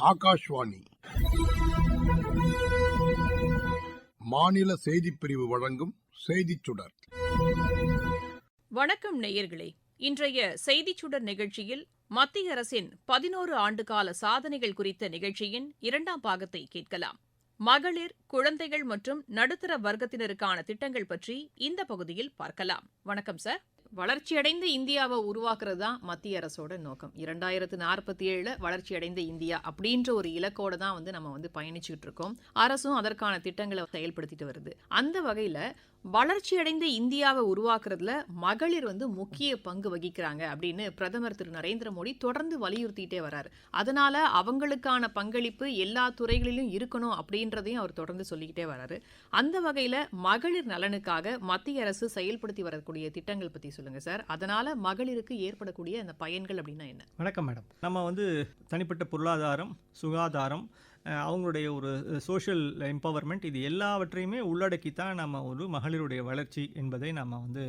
ஆகாஷ்வாணி. மாநில செய்திப் பிரிவு வழங்கும் செய்திச் சுடர். வணக்கம் நேயர்களே. இன்றைய செய்திச் சுடர் நிகழ்ச்சியில் மத்திய அரசின் பதினோரு ஆண்டுகால சாதனைகள் குறித்த நிகழ்ச்சியின் இரண்டாம் பாகத்தை கேட்கலாம். மகளிர் குழந்தைகள் மற்றும் நடுத்தர வர்க்கத்தினருக்கான திட்டங்கள் பற்றி இந்த பகுதியில் பார்க்கலாம். வணக்கம் சார். வளர்ச்சியடைந்த இந்தியாவை உருவாக்குறது தான் மத்திய அரசோட நோக்கம். இரண்டாயிரத்து நாற்பத்தி ஏழுல வளர்ச்சியடைந்த இந்தியா அப்படின்ற ஒரு இலக்கோட தான் வந்து நம்ம வந்து பயணிச்சுட்டு இருக்கோம். அரசும் அதற்கான திட்டங்களை செயல்படுத்திட்டு வருது. அந்த வகையில் வளர்ச்சியடைந்த இந்தியாவை உருவாக்குறதுல மகளிர் வந்து முக்கிய பங்கு வகிக்கிறாங்க அப்படின்னு பிரதமர் திரு நரேந்திர மோடி தொடர்ந்து வலியுறுத்திட்டே வராரு. அதனால அவங்களுக்கான பங்களிப்பு எல்லா துறைகளிலும் இருக்கணும் அப்படின்றதையும் அவர் தொடர்ந்து சொல்லிக்கிட்டே வராரு. அந்த வகையில் மகளிர் நலனுக்காக மத்திய அரசு செயல்படுத்தி வரக்கூடிய திட்டங்கள் பத்தி சொல்லுங்க சார். அதனால மகளிருக்கு ஏற்படக்கூடிய அந்த பயன்கள் அப்படின்னா என்ன? வணக்கம் மேடம். நம்ம வந்து தனிப்பட்ட பொருளாதாரம் சுகாதாரம் அவங்களுடைய ஒரு சோஷியல் எம்பவர்மெண்ட் இது எல்லாவற்றையுமே உள்ளடக்கி தான் நம்ம ஒரு மகளிருடைய வளர்ச்சி என்பதை நம்ம வந்து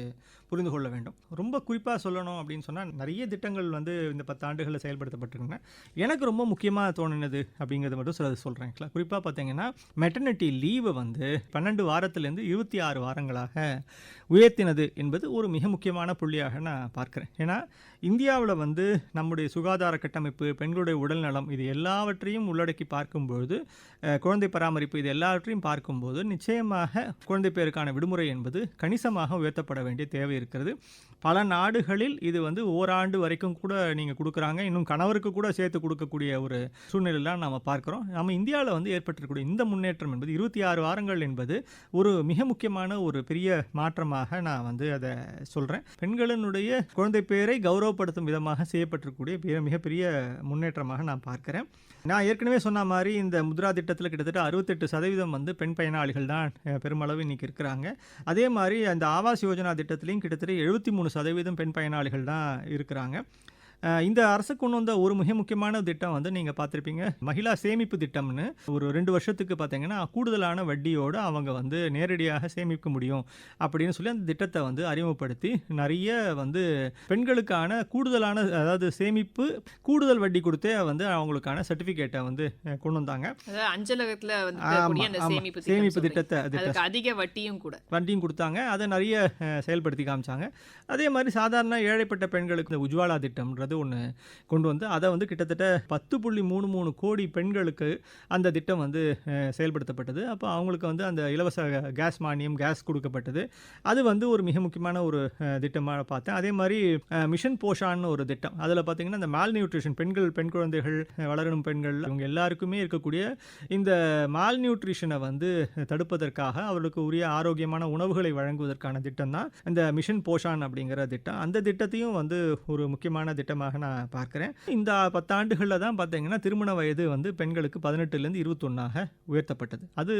புரிந்து கொள்ள வேண்டும். ரொம்ப குறிப்பாக சொல்லணும் அப்படின்னு சொன்னால் நிறைய திட்டங்கள் வந்து இந்த பத்து ஆண்டுகளில் செயல்படுத்தப்பட்டிருக்குங்க. எனக்கு ரொம்ப முக்கியமாக தோணினது அப்படிங்கிறத மட்டும் சிலது சொல்கிறேன் குறிப்பாக பார்த்தீங்கன்னா மெட்டர்னிட்டி லீவை வந்து பன்னெண்டு வாரத்திலேருந்து இருபத்தி ஆறு வாரங்களாக உயர்த்தினது என்பது ஒரு மிக முக்கியமான புள்ளியாக நான் பார்க்குறேன். ஏன்னா இந்தியாவில் வந்து நம்முடைய சுகாதார கட்டமைப்பு பெண்களுடைய உடல்நலம் இது எல்லாவற்றையும் உள்ளடக்கி பார்க்கும்பொழுது குழந்தை பராமரிப்பு இது எல்லாவற்றையும் பார்க்கும்போது நிச்சயமாக குழந்தை பேருக்கான விடுமுறை என்பது கணிசமாக உயர்த்தப்பட வேண்டிய தேவை இருக்கிறது. பல நாடுகளில் இது வந்து ஓராண்டு வரைக்கும் கூட நீங்கள் கொடுக்குறாங்க. இன்னும் கணவருக்கு கூட சேர்த்து கொடுக்கக்கூடிய ஒரு சூழ்நிலையெல்லாம் நம்ம பார்க்குறோம். நம்ம இந்தியாவில் வந்து ஏற்பட்டிருக்கக்கூடிய இந்த முன்னேற்றம் என்பது இருபத்தி ஆறு வாரங்கள் என்பது ஒரு மிக முக்கியமான ஒரு பெரிய மாற்றமாக நான் வந்து அதை சொல்கிறேன் பெண்களினுடைய குழந்தை பேரை கௌரவப்படுத்தும் விதமாக செய்யப்பட்டிருக்கக்கூடிய மிகப்பெரிய முன்னேற்றமாக நான் பார்க்குறேன். நான் ஏற்கனவே சொன்ன மாதிரி இந்த முத்ரா திட்டத்தில் கிட்டத்தட்ட அறுபத்தெட்டு சதவீதம் வந்து பெண் பயனாளிகள் தான் பெருமளவு இன்னைக்கு இருக்கிறாங்க. அதே மாதிரி அந்த ஆவாஸ் யோஜனா திட்டத்திலையும் கிட்டத்தட்ட எழுபத்தி மூணு சதவீதம் பெண் பயனாளிகள் தான் இருக்கிறாங்க. இந்த அரசு கொண்டு வந்த ஒரு மிக முக்கியமான திட்டம் வந்து நீங்கள் பார்த்துருப்பீங்க. மகிழா சேமிப்பு திட்டம்னு ஒரு ரெண்டு வருஷத்துக்கு பார்த்தீங்கன்னா கூடுதலான வட்டியோடு அவங்க வந்து நேரடியாக சேமிக்க முடியும் அப்படின்னு சொல்லி அந்த திட்டத்தை வந்து அறிமுகப்படுத்தி நிறைய வந்து பெண்களுக்கான கூடுதலான அதாவது சேமிப்பு கூடுதல் வட்டி கொடுத்தே வந்து அவங்களுக்கான சர்டிஃபிகேட்டை வந்து கொண்டு வந்தாங்க. அஞ்சலகத்துல வந்து. சேமிப்பு. திட்டத்தை அதிக வட்டியும் கூட. வண்டியும் கொடுத்தாங்க. அதை நிறைய செயல்படுத்தி காமிச்சாங்க. அதே மாதிரி சாதாரண ஏழைப்பட்ட பெண்களுக்கு இந்த உஜ்வாலா திட்டம்ன்றது ஒன்று கொண்டு வந்து அதை வந்து கிட்டத்தட்ட பத்து புள்ளி மூணு மூணு கோடி பெண்களுக்கு அந்த திட்டம் வந்து செயல்படுத்தப்பட்டது. அப்போ அவங்களுக்கு வந்து அந்த இலவச கேஸ் மானியம் கேஸ் கொடுக்கப்பட்டது. அது வந்து ஒரு மிக முக்கியமான ஒரு திட்டமாக பார்த்தேன். அதே மாதிரி மிஷன் போஷான்னு ஒரு திட்டம். அதில் பார்த்தீங்கன்னா இந்த மால் நியூட்ரிஷன் பெண்கள் பெண் குழந்தைகள் வளரணும் வளரும் பெண்கள் இவங்க எல்லாருக்குமே இருக்கக்கூடிய இந்த மால் நியூட்ரிஷனை வந்து தடுப்பதற்காக அவர்களுக்கு உரிய ஆரோக்கியமான உணவுகளை வழங்குவதற்கான திட்டம் தான் இந்த மிஷன் போஷான் அப்படிங்கிற திட்டம். அந்த திட்டத்தையும் வந்து ஒரு முக்கியமான திட்டமாக நான் பார்க்குறேன். இந்த பத்தாண்டுகளில் தான் பார்த்தீங்கன்னா திருமண வயது வந்து பெண்களுக்கு பதினெட்டுலேருந்து இருபத்தொன்னாக உயர்த்தப்பட்டது. அது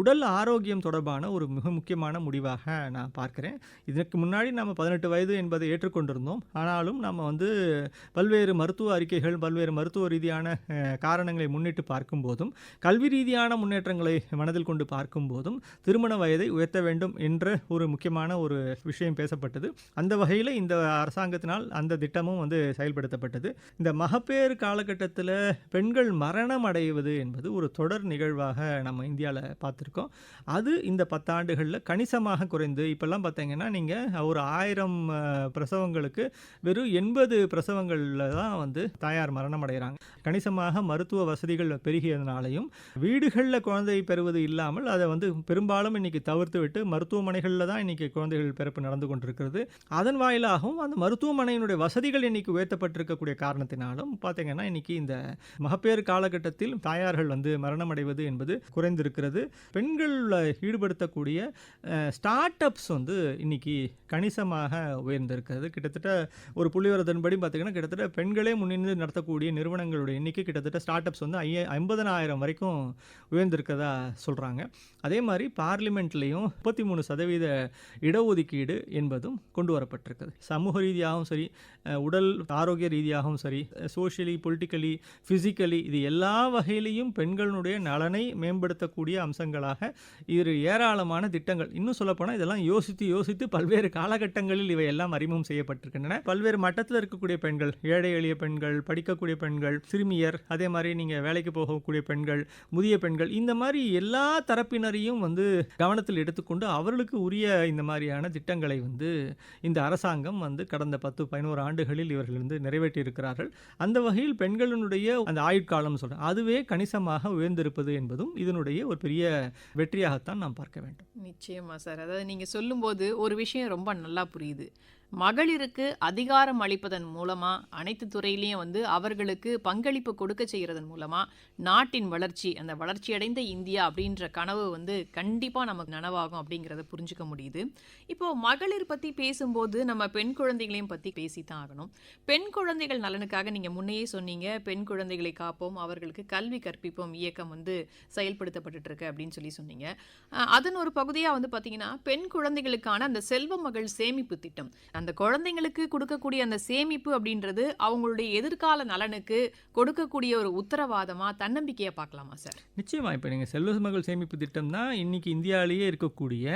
உடல் ஆரோக்கியம் தொடர்பான ஒரு மிக முக்கியமான முடிவாக நான் பார்க்குறேன். இதற்கு முன்னாடி நம்ம பதினெட்டு வயது என்பதை ஏற்றுக்கொண்டிருந்தோம். ஆனாலும் நம்ம வந்து பல்வேறு மருத்துவ அறிக்கைகள் பல்வேறு மருத்துவ ரீதியான காரணங்களை முன்னிட்டு பார்க்கும்போதும் கல்வி ரீதியான முன்னேற்றங்களை மனதில் கொண்டு பார்க்கும்போதும் திருமண வயதை உயர்த்த வேண்டும் என்ற ஒரு முக்கியமான ஒரு விஷயம் பேசப்பட்டது. அந்த வகையில் இந்த அரசாங்கத்தினால் அந்த திட்டமும் வந்து செயல்படுத்தப்பட்டது. இந்த மகப்பேறு காலகட்டத்தில் பெண்கள் மரணம் அடைவது என்பது ஒரு தொடர் நிகழ்வாக நம்ம இந்தியாவில் பார்த்துருக்கோம். அது இந்த பத்தாண்டுகளில் கணிசமாக குறைந்து இப்போல்லாம் பார்த்தீங்கன்னா நீங்கள் ஒரு ஆயிரம் பிரசவங்களுக்கு வெறும் எண்பது பிரசவங்களில் தான் வந்து தாயார் மரணம் அடைகிறாங்க. கணிசமாக மருத்துவ வசதிகள் பெருகியதுனாலையும் வீடுகளில் குழந்தை பெறுவது இல்லாமல் அதை வந்து பெரும்பாலும் இன்னைக்கு தவிர்த்து விட்டு மருத்துவமனைகளில் தான் இன்னைக்கு குழந்தைகள் பிறப்பு நடந்து கொண்டிருக்கிறது. அதன் வாயிலாகவும் அந்த மருத்துவமனையினுடைய வசதிகள் இன்னைக்கு உயர்த்தப்பட்டிருக்கக்கூடிய காரணத்தினாலும் பார்த்தீங்கன்னா இன்னைக்கு இந்த மகப்பேறு காலகட்டத்தில் தாயார்கள் வந்து மரணம் அடைவது என்பது குறைந்திருக்கிறது. பெண்களில் ஈடுபடுத்தக்கூடிய ஸ்டார்ட் அப்ஸ் வந்து இன்னைக்கு கணிசமாக உயர்ந்திருக்கிறது. கிட்டத்தட்ட ஒரு புள்ளிவரதன்படி பார்த்தீங்கன்னா கிட்டத்தட்ட பெண்களே முன்னின்று நடத்தக்கூடிய நிறுவனங்களுடைய எண்ணிக்கை கிட்டத்தட்ட ஸ்டார்ட் அப்ஸ் வந்து ஐய ஐம்பதனாயிரம் வரைக்கும் உயர்ந்திருக்கதா சொல்கிறாங்க அதே மாதிரி பார்லிமெண்ட்லேயும் முப்பத்தி மூணு சதவீத இடஒதுக்கீடு என்பதும் கொண்டு வரப்பட்டிருக்குது. சமூக ரீதியாகவும் சரி உடல் உடல் ஆரோக்கிய ரீதியாகவும் சரி சோஷியலி பொலிட்டிக்கலி ஃபிசிக்கலி இது எல்லா வகையிலையும் பெண்களுடைய நலனை மேம்படுத்தக்கூடிய அம்சங்களாக இது ஏராளமான திட்டங்கள். இன்னும் சொல்லப்போனால் இதெல்லாம் யோசித்து யோசித்து பல்வேறு காலகட்டங்களில் இவை எல்லாம் அறிமுகம் செய்யப்பட்டிருக்கின்றன. பல்வேறு மட்டத்தில் இருக்கக்கூடிய பெண்கள் ஏழை எளிய பெண்கள் படிக்கக்கூடிய பெண்கள் சிறுமியர் அதே மாதிரி நீங்கள் வேலைக்கு போகக்கூடிய பெண்கள் முதிய பெண்கள் இந்த மாதிரி எல்லா தரப்பினரையும் வந்து கவனத்தில் எடுத்துக்கொண்டு அவர்களுக்கு உரிய இந்த மாதிரியான திட்டங்களை வந்து இந்த அரசாங்கம் வந்து கடந்த பத்து பதினோரு ஆண்டுகளில் இவர்கள் வந்து நிறைவேற்றி இருக்கிறார்கள் அந்த வகையில் பெண்களினுடைய அந்த ஆயுட்காலம் சொல்கிறேன் அதுவே கணிசமாக உயர்ந்திருப்பது என்பதும் இதனுடைய ஒரு பெரிய வெற்றியாகத்தான் நாம் பார்க்க வேண்டும். நிச்சயமா சார். அதாவது நீங்க சொல்லும்போது ஒரு விஷயம் ரொம்ப நல்லா புரியுது. மகளிருக்கு அதிகாரம் அளிப்பதன் மூலமாக அனைத்து துறையிலையும் வந்து அவர்களுக்கு பங்களிப்பு கொடுக்க செய்கிறதன் மூலமா நாட்டின் வளர்ச்சி அந்த வளர்ச்சி அடைந்த இந்தியா அப்படின்ற கனவு வந்து கண்டிப்பாக நமக்கு நனவாகும் அப்படிங்கிறத புரிஞ்சுக்க முடியுது. இப்போ மகளிர் பற்றி பேசும்போது நம்ம பெண் குழந்தைகளையும் பற்றி பேசித்தான் ஆகணும். பெண் குழந்தைகள் நலனுக்காக நீங்கள் முன்னையே சொன்னீங்க பெண் குழந்தைகளை காப்போம் அவர்களுக்கு கல்வி கற்பிப்போம் இயக்கம் வந்து செயல்படுத்தப்பட்டு இருக்கு அப்படின்னு சொல்லி சொன்னீங்க. அதன் ஒரு பகுதியாக வந்து பார்த்தீங்கன்னா பெண் குழந்தைகளுக்கான அந்த செல்வ மகள் சேமிப்பு திட்டம். அந்த அந்த குழந்தைங்களுக்கு கொடுக்கக்கூடிய அந்த சேமிப்பு அப்படின்றது அவங்களுடைய எதிர்கால நலனுக்கு கொடுக்கக்கூடிய ஒரு உத்தரவாதமா தன்னம்பிக்கையை பார்க்கலாமா சார்? நிச்சயமா. இப்போ நீங்கள் செல்வ மகள் சேமிப்பு திட்டம் தான் இன்னைக்கு இந்தியாவிலேயே இருக்கக்கூடிய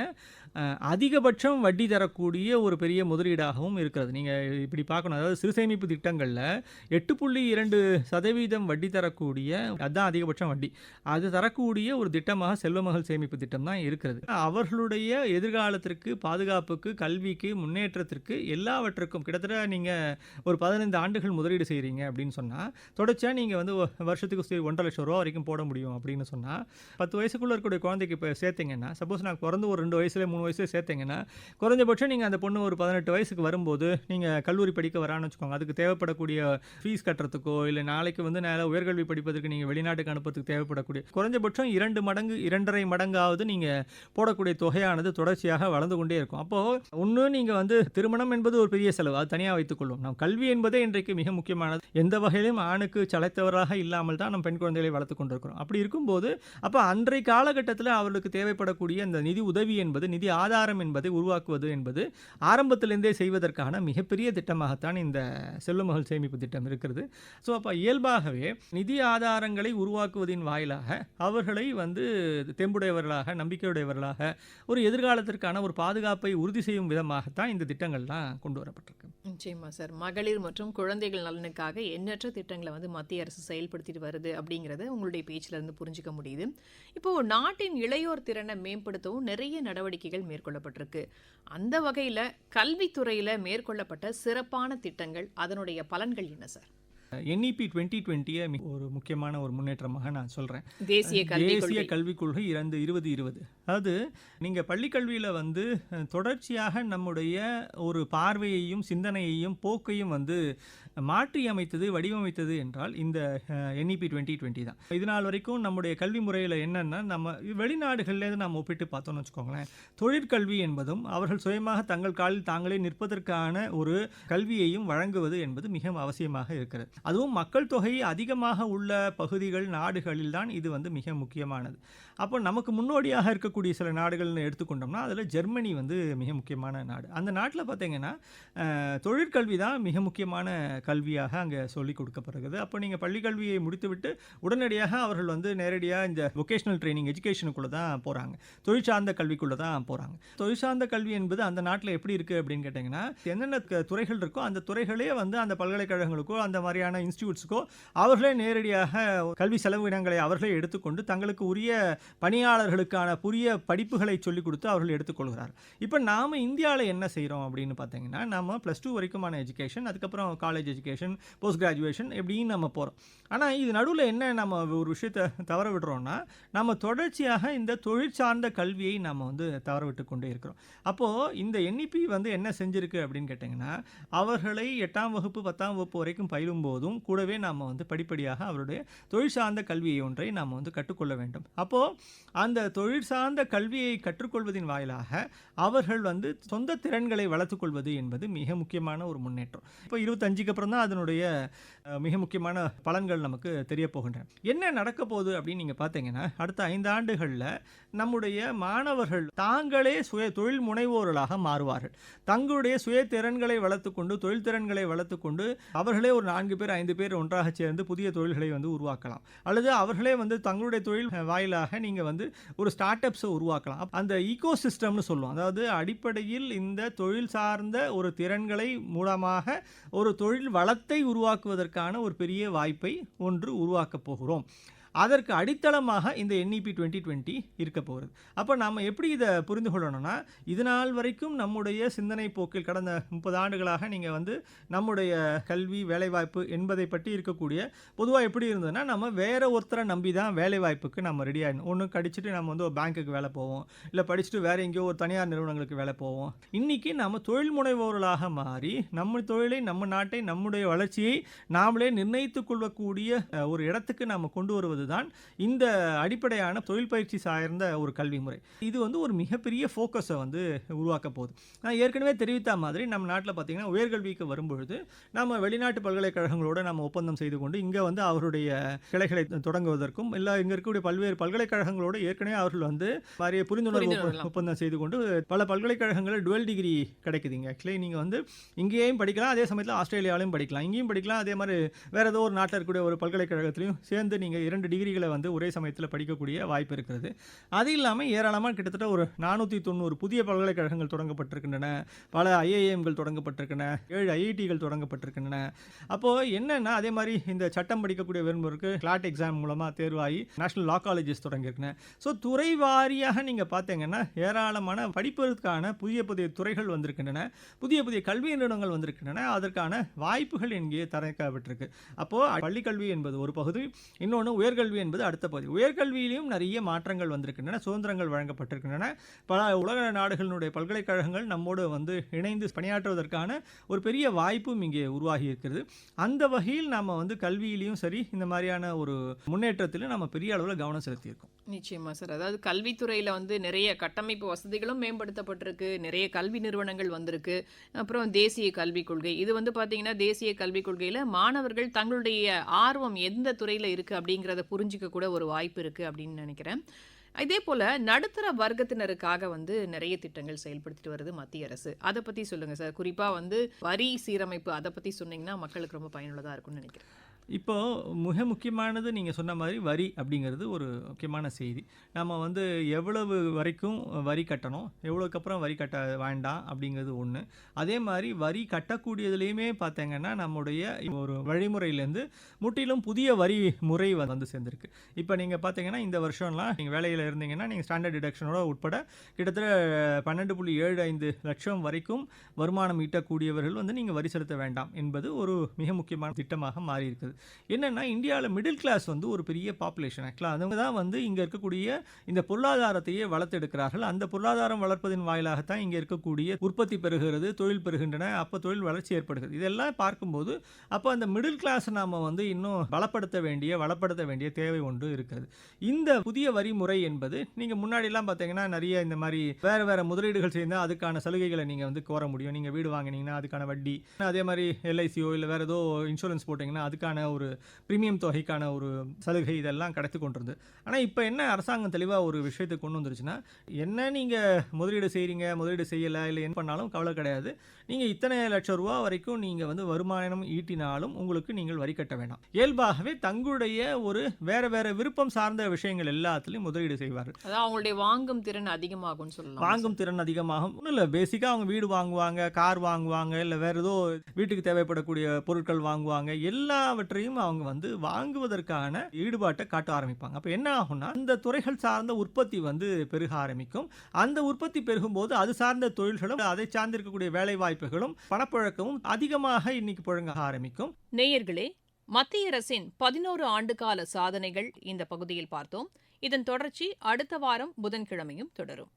அதிகபட்சம் வட்டி தரக்கூடிய ஒரு பெரிய முதலீடாகவும் இருக்கிறது. நீங்கள் இப்படி பார்க்கணும். அதாவது சிறு சேமிப்பு திட்டங்களில் எட்டு புள்ளி இரண்டு சதவீதம் வட்டி தரக்கூடிய அதுதான் அதிகபட்சம் வட்டி. அது தரக்கூடிய ஒரு திட்டமாக செல்வமகள் சேமிப்பு திட்டம் தான் இருக்கிறது. அவர்களுடைய எதிர்காலத்திற்கு பாதுகாப்புக்கு கல்விக்கு முன்னேற்றத்திற்கு எல்லாவற்றுக்கும் கிட்டத்தட்ட நீங்கள் ஒரு பதினைந்து ஆண்டுகள் முதலீடு செய்கிறீங்க அப்படின்னு சொன்னால் தொடர்ச்சியாக நீங்கள் வந்து வருஷத்துக்கு சரி ஒன்றரை லட்சம் ரூபா வரைக்கும் போட முடியும் அப்படின்னு சொன்னால் பத்து வயசுக்குள்ளே இருக்கக்கூடிய குழந்தைக்கு இப்போ சேர்த்தீங்கன்னா சப்போஸ் நான் பிறந்து ஒரு ரெண்டு வயசுல மூணு வயசு சேர்த்தீங்கன்னா குறைஞ்சபட்சம் நீங்கள் அந்த பொண்ணு ஒரு பதினெட்டு வயசுக்கு வரும்போது நீங்கள் கல்லூரி படிக்க வரான்னு வச்சுக்கோங்க. அதுக்கு தேவைப்படக்கூடிய ஃபீஸ் கட்டுறதுக்கோ இல்லை நாளைக்கு வந்து நேரம் உயர்கல்வி படிப்பதற்கு நீங்கள் வெளிநாட்டுக்கு அனுப்புறதுக்கு தேவைப்படக்கூடிய குறைஞ்சபட்சம் இரண்டு மடங்கு இரண்டரை மடங்காவது நீங்கள் போடக்கூடிய தொகையானது தொடர்ச்சியாக வளர்ந்து கொண்டே இருக்கும். அப்போது ஒன்று நீங்கள் வந்து திருமணம் என்பது ஒரு பெரிய செலவு. அது தனியாக வைத்துக்கொள்ளும் நம் கல்வி என்பதே இன்றைக்கு மிக முக்கியமானது. எந்த வகையிலும் ஆணுக்கு சளைத்தவராக இல்லாமல் தான் நம் பெண் குழந்தைகளை வளர்த்து கொண்டிருக்கிறோம். அப்படி இருக்கும்போது அப்போ அன்றைய காலகட்டத்தில் அவர்களுக்கு தேவைப்படக்கூடிய அந்த நிதி உதவி என்பது நிதி ஆதாரம் என்பதை உருவாக்குவது என்பது ஆரம்பத்திலிருந்தே செய்வதற்கான மிகப்பெரிய திட்டமாகத்தான் இந்த செல்லுமகள் சேமிப்பு திட்டம் இருக்கிறது. ஸோ அப்போ இயல்பாகவே நிதி ஆதாரங்களை உருவாக்குவதின் வாயிலாக அவர்களை வந்து தெம்புடையவர்களாக நம்பிக்கையுடையவர்களாக ஒரு எதிர்காலத்திற்கான ஒரு பாதுகாப்பை உறுதி செய்யும் விதமாகத்தான் இந்த திட்டங்கள்லாம் கொண்டு வரப்பட்டிருக்கு. நிச்சயமா சார். மகளிர் மற்றும் குழந்தைகள் நலனுக்காக எண்ணற்ற திட்டங்களை வந்து மத்திய அரசு செயல்படுத்திட்டு வருது அப்படிங்கிறத உங்களுடைய பேச்சிலிருந்து புரிஞ்சுக்க முடியுது. இப்போ நாட்டின் இளையோர் திறனை மேம்படுத்தவும் நிறைய நடவடிக்கைகள் மேற்கொள்ளப்பட்டிருக்கு. அந்த வகையில கல்வித்துறையில மேற்கொள்ளப்பட்ட சிறப்பான திட்டங்கள் அதனுடைய பலன்கள் என்ன சார்? என்இபி டுவெண்ட்டி டுவெண்ட்டியை ஒரு முக்கியமான ஒரு முன்னேற்றமாக நான் சொல்கிறேன் தேசிய தேசிய கல்விக் கொள்கை. இரண்டு இருபது இருபது. அதாவது நீங்கள் பள்ளிக்கல்வியில் வந்து தொடர்ச்சியாக நம்முடைய ஒரு பார்வையையும் சிந்தனையையும் போக்கையும் வந்து மாற்றி அமைத்தது வடிவமைத்தது என்றால் இந்த என்இபி டுவெண்ட்டி டுவெண்ட்டி தான். இது நாள் வரைக்கும் நம்முடைய கல்வி முறையில் என்னென்னா நம்ம வெளிநாடுகள்லேருந்து நம்ம ஒப்பிட்டு பார்த்தோம்னு வச்சுக்கோங்களேன். தொழிற்கல்வி என்பதும் அவர்கள் சுயமாக தங்கள் காலில் தாங்களே நிற்பதற்கான ஒரு கல்வியையும் வழங்குவது என்பது மிக அவசியமாக இருக்கிறது. அதுவும் மக்கள் தொகை அதிகமாக உள்ள பகுதிகள் நாடுகளில் தான் இது வந்து மிக முக்கியமானது. அப்போ நமக்கு முன்னோடியாக இருக்கக்கூடிய சில நாடுகள்னு எடுத்துக்கொண்டோம்னா அதில் ஜெர்மனி வந்து மிக முக்கியமான நாடு. அந்த நாட்டில் பார்த்தீங்கன்னா தொழிற்கல்வி தான் மிக முக்கியமான கல்வியாக அங்கே சொல்லிக் கொடுக்கப்படுகிறது. அப்போ நீங்கள் பள்ளிக்கல்வியை முடித்துவிட்டு உடனடியாக அவர்கள் வந்து நேரடியாக இந்த வொகேஷனல் ட்ரைனிங் எஜுகேஷனுக்குள்ளே தான் போகிறாங்க தொழில் சார்ந்த கல்விக்குள்ளே தான் போகிறாங்க தொழில் சார்ந்த கல்வி என்பது அந்த நாட்டில் எப்படி இருக்குது அப்படின்னு கேட்டிங்கன்னா என்னென்ன துறைகள் இருக்கோ அந்த துறைகளே வந்து அந்த பல்கலைக்கழகங்களுக்கோ அந்த மாதிரியான இன்ஸ்டியூட்ஸுக்கோ அவர்களே நேரடியாக கல்வி செலவினங்களை அவர்களே எடுத்துக்கொண்டு தங்களுக்கு உரிய பணியாளர்களுக்கான புதிய படிப்புகளை சொல்லிக் கொடுத்து அவர்கள் எடுத்துக்கொள்கிறார். இப்போ நாம் இந்தியாவில் என்ன செய்கிறோம் அப்படின்னு பார்த்தீங்கன்னா நம்ம ப்ளஸ் டூ வரைக்குமான எஜுகேஷன் அதுக்கப்புறம் காலேஜ் எஜுகேஷன் போஸ்ட் கிராஜுவேஷன் எப்படின்னு நம்ம போகிறோம் ஆனால் இது நடுவில் என்ன நம்ம ஒரு விஷயத்தை தவற விடுறோம்னா நம்ம தொடர்ச்சியாக இந்த தொழில் சார்ந்த கல்வியை நம்ம வந்து தவற விட்டு கொண்டே இருக்கிறோம். அப்போது இந்த என்இபி வந்து என்ன செஞ்சுருக்கு அப்படின்னு கேட்டிங்கன்னா அவர்களை எட்டாம் வகுப்பு பத்தாம் வகுப்பு வரைக்கும் பயிலும் போதும் கூடவே நாம் வந்து படிப்படியாக அவருடைய தொழில் சார்ந்த கல்வியை ஒன்றை நாம் வந்து கற்றுக்கொள்ள வேண்டும். அப்போது அந்த தொழில் சார்ந்த கல்வியை கற்றுக்கொள்வதின் வாயிலாக அவர்கள் வந்து சொந்த திறன்களை வளர்த்துக்கொள்வது என்பது மிக முக்கியமான ஒரு முன்னேற்றம். இப்போ இருபத்தஞ்சுக்கு அப்புறம் தான் அதனுடைய மிக முக்கியமான பலன்கள் நமக்கு தெரிய போகின்றன. என்ன நடக்க போகுது அப்படின்னு நீங்கள் பார்த்தீங்கன்னா அடுத்த ஐந்து ஆண்டுகளில் நம்முடைய மாணவர்கள் தாங்களே சுய தொழில் முனைவோர்களாக மாறுவார்கள். தங்களுடைய சுய திறன்களை வளர்த்துக்கொண்டு தொழில் திறன்களை வளர்த்துக்கொண்டு அவர்களே ஒரு நான்கு பேர் ஐந்து பேர் ஒன்றாக சேர்ந்து புதிய தொழில்களை வந்து உருவாக்கலாம். அல்லது அவர்களே வந்து தங்களுடைய தொழில் வாயிலாக நீங்கள் வந்து ஒரு ஸ்டார்ட் அப்ஸை உருவாக்கலாம் அந்த ஈகோ சிஸ்டம்னு சொல்லுவோம். அதாவது அடிப்படையில் இந்த தொழில் சார்ந்த ஒரு திறன்களை மூலமாக ஒரு தொழில் வளத்தை உருவாக்குவதற்கான ஒரு பெரிய வாய்ப்பை ஒன்று உருவாக்கப் போகிறோம். அதற்கு அடித்தளமாக இந்த என்இபி டுவெண்ட்டி டுவெண்ட்டி இருக்க போகிறது. அப்போ நாம் எப்படி இதை புரிந்து கொள்ளணும்னா இது நாள் வரைக்கும் நம்முடைய சிந்தனை போக்கில் கடந்த முப்பது ஆண்டுகளாக நீங்கள் வந்து நம்முடைய கல்வி வேலைவாய்ப்பு என்பதை பற்றி இருக்கக்கூடிய பொதுவாக எப்படி இருந்ததுன்னா நம்ம வேறு ஒருத்தரை நம்பி தான் வேலைவாய்ப்புக்கு நம்ம ரெடி ஆகிடணும் ஒன்று கடிச்சிட்டு நம்ம வந்து ஒரு பேங்க்குக்கு வேலை போவோம். இல்லை படிச்சுட்டு வேறு எங்கேயோ ஒரு தனியார் நிறுவனங்களுக்கு வேலை போவோம். இன்றைக்கி நம்ம தொழில் முனைவோர்களாக மாறி நம்ம தொழிலை நம்ம நாட்டை நம்முடைய வளர்ச்சியை நாமளே நிர்ணயித்துக் கொள்ளக்கூடிய ஒரு இடத்துக்கு நாம் கொண்டு வருவது தான் இந்த அடிப்படையான தொழில் பயிற்சி சார்ந்த ஒரு கல்வி முறை. இது வந்து ஒரு மிகப்பெரிய ஃபோக்கஸை வந்து உருவாக்க போகுது. நான் ஏற்கனவே தெரிவித்த மாதிரி நம்ம நாட்டில் பார்த்தீங்கன்னா உயர்கல்விக்கு வரும்பொழுது நம்ம வெளிநாட்டு பல்கலைக்கழகங்களோட நம்ம ஒப்பந்தம் செய்து கொண்டு இங்கே வந்து அவருடைய கிளைகளை தொடங்குவதற்கும் இல்லை இங்கே இருக்கக்கூடிய பல்வேறு பல்கலைக்கழகங்களோடு ஏற்கனவே அவர்கள் வந்து நிறைய புரிந்துணர்வு. ஒப்பந்தம் செய்து கொண்டு பல பல்கலைக்கழகங்களில் டுவெல் டிகிரி கிடைக்குதுங்க ஆக்சுவலி நீங்கள் வந்து இங்கேயும் படிக்கலாம் அதே சமயத்தில் ஆஸ்திரேலியாவிலையும் படிக்கலாம். இங்கேயும் படிக்கலாம் அதே மாதிரி வேற ஏதோ ஒரு நாட்டில் இருக்கக்கூடிய ஒரு பல்கலைக்கழகத்திலையும் சேர்ந்து நீங்கள் இரண்டு டிகிரிகளை வந்து ஒரே சமயத்தில் படிக்கக்கூடிய வாய்ப்பு இருக்கிறது. அது இல்லாமல் ஏராளமாக கிட்டத்தட்ட ஒரு நானூற்றி தொண்ணூறு புதிய பல்கலைக்கழகங்கள் தொடங்கப்பட்டிருக்கின்றன. பல ஐஏஎம்கள் தொடங்கப்பட்டிருக்கின்றன. ஏழு ஐஐடிகள் தொடங்கப்பட்டிருக்கின்றன. அப்போது என்னென்னா அதே மாதிரி இந்த சட்டம் படிக்கக்கூடிய விரும்புவருக்கு கிளாட் எக்ஸாம் மூலமாக தேர்வாகி நேஷனல் லா காலேஜஸ் தொடங்கியிருக்கேன் ஸோ துறை வாரியாக நீங்கள் பார்த்தீங்கன்னா ஏராளமான படிப்பதற்கான புதிய புதிய துறைகள் வந்திருக்கின்றன. புதிய புதிய கல்வி நிறுவனங்கள் வந்திருக்கின்றன. அதற்கான வாய்ப்புகள் இங்கே தரக்கப்பட்டிருக்கு. அப்போது பள்ளிக்கல்வி என்பது ஒரு பகுதி. இன்னொன்று உயர்கல்வி என்பது அடுத்த பகுதி. உயர்கல்வியிலையும் நிறைய மாற்றங்கள் வந்திருக்கின்றன சுதந்திரங்கள் வழங்கப்பட்டிருக்கின்றன. பல உலக நாடுகளினுடைய பல்கலைக்கழகங்கள் நம்மோடு வந்து இணைந்து பணியாற்றுவதற்கான ஒரு பெரிய வாய்ப்பும் இங்கே உருவாகி இருக்கிறது. அந்த வகையில் நாம் வந்து கல்வியிலையும் சரி இந்த மாதிரியான ஒரு முன்னேற்றத்திலும் நம்ம பெரிய அளவில் கவனம் செலுத்தியிருக்கோம். நிச்சயமா சார். அதாவது கல்வித்துறையில் வந்து நிறைய கட்டமைப்பு வசதிகளும் மேம்படுத்தப்பட்டிருக்கு நிறைய கல்வி நிறுவனங்கள் வந்திருக்கு. அப்புறம் தேசிய கல்விக் கொள்கை. இது வந்து பார்த்தீங்கன்னா தேசிய கல்விக் கொள்கையில் மாணவர்கள் தங்களுடைய ஆர்வம் எந்த துறையில் இருக்குது அப்படிங்கிறத புரிஞ்சுக்க கூட ஒரு வாய்ப்பு இருக்கு அப்படின்னு நினைக்கிறேன். இதே போல நடுத்தர வர்க்கத்தினருக்காக வந்து நிறைய திட்டங்கள் செயல்படுத்திட்டு வருது மத்திய அரசு. அதை பத்தி சொல்லுங்க சார். குறிப்பா வந்து வரி சீரமைப்பு அதை பத்தி சொன்னீங்கன்னா மக்களுக்கு ரொம்ப பயனுள்ளதா இருக்கும்னு நினைக்கிறேன். இப்போது மிக முக்கியமானது நீங்கள் சொன்ன மாதிரி வரி அப்படிங்கிறது ஒரு முக்கியமான செய்தி. நம்ம வந்து எவ்வளவு வரைக்கும் வரி கட்டணும் எவ்வளோக்கு அப்புறம் வரி கட்ட வேண்டாம் அப்படிங்கிறது ஒன்று அதே மாதிரி வரி கட்டக்கூடியதுலேயுமே பார்த்தீங்கன்னா நம்முடைய ஒரு வழிமுறையிலேருந்து முற்றிலும் புதிய வரி முறை வந்து சேர்ந்துருக்கு. இப்போ நீங்கள் பார்த்தீங்கன்னா இந்த வருஷம்லாம் நீங்கள் வேலையில் இருந்தீங்கன்னா நீங்கள் ஸ்டாண்டர்ட் டிடக்ஷனோட உட்பட கிட்டத்தட்ட பன்னெண்டு புள்ளி ஏழு ஐந்து லட்சம் வரைக்கும் வருமானம் ஈட்டக்கூடியவர்கள் வந்து நீங்கள் வரி செலுத்த வேண்டாம் என்பது ஒரு மிக முக்கியமான திட்டமாக மாறி இருக்குது என்னென்னா இந்தியாவில் மிடில் கிளாஸ் வந்து ஒரு பெரிய பாப்புலேஷன் ஆக்சுவலாக அவங்க தான் வந்து இங்கே இருக்கக்கூடிய இந்த பொருளாதாரத்தையே வளர்த்தெடுக்கிறார்கள். அந்த பொருளாதாரம் வளர்ப்பதன் வாயிலாகத்தான் இங்கே இருக்கக்கூடிய உற்பத்தி பெறுகிறது தொழில் பெறுகின்றன. அப்போ தொழில் வளர்ச்சி ஏற்படுகிறது. இதெல்லாம் பார்க்கும்போது அப்போ அந்த மிடில் கிளாஸ் நாம் வந்து இன்னும் பலப்படுத்த வேண்டிய வளப்படுத்த வேண்டிய தேவை ஒன்று இருக்கிறது. இந்த புதிய வரி முறை என்பது நீங்கள் முன்னாடிலாம் பார்த்தீங்கன்னா நிறைய இந்த மாதிரி வேறு வேறு முதலீடுகள் செய்தால் அதுக்கான சலுகைகளை நீங்கள் வந்து கோர முடியும். நீங்கள் வீடு வாங்கினீங்கன்னா அதுக்கான வட்டி அதே மாதிரி எல்ஐசியோ இல்லை வேறு ஏதோ இன்சூரன்ஸ் போட்டிங்கன்னா அதுக்கான ஒரு ப்ரீமியம் தொகைக்கான ஒரு சலுகை இதெல்லாம் கிடைத்து கொண்டிருந்தது. ஆனால் இப்போ என்ன அரசாங்கம் தெளிவாக ஒரு விஷயத்தை கொண்டு வந்துருச்சுன்னா என்ன நீங்கள் முதலீடு செய்கிறீங்க முதலீடு செய்யலை இல்லை என்ன பண்ணாலும் கவலை கிடையாது. நீங்கள் இத்தனை லட்சம் ரூபா வரைக்கும் நீங்கள் வந்து வருமானம் ஈட்டினாலும் உங்களுக்கு நீங்கள் வரி கட்ட வேண்டாம் இயல்பாகவே தங்களுடைய ஒரு வேற வேற விருப்பம் சார்ந்த விஷயங்கள் எல்லாத்துலேயும் முதலீடு செய்வார்கள். அதாவது அவங்களுடைய வாங்கும் திறன் அதிகமாகும்னு சொல்லலாம். வாங்கும் திறன் அதிகமாகும். ஒன்றும் இல்லை பேசிக்காக அவங்க வீடு வாங்குவாங்க கார் வாங்குவாங்க இல்லை வேறு ஏதோ வீட்டுக்கு தேவைப்படக்கூடிய பொருட்கள் வாங்குவாங்க எல்லாவற்றையும் அவங்க வந்து வாங்குவதற்கான ஈடுபாட்டை காட்ட ஆரம்பிப்பாங்க. அப்போ என்ன ஆகும்னா அந்த துறைகள் சார்ந்த உற்பத்தி வந்து பெருக ஆரம்பிக்கும். அந்த உற்பத்தி பெருகும்போது அது சார்ந்த தொழில்களும் அதை சார்ந்திருக்கக்கூடிய வேலை வாய்ப்புகளும் பணப்புழக்கமும் அதிகமாக இன்னைக்கு புழங்க ஆரம்பிக்கும். நேயர்களே மத்திய அரசின் பதினோரு ஆண்டுகால சாதனைகள் இந்த பகுதியில் பார்த்தோம். இதன் தொடர்ச்சி அடுத்த வாரம் புதன்கிழமையும் தொடரும்.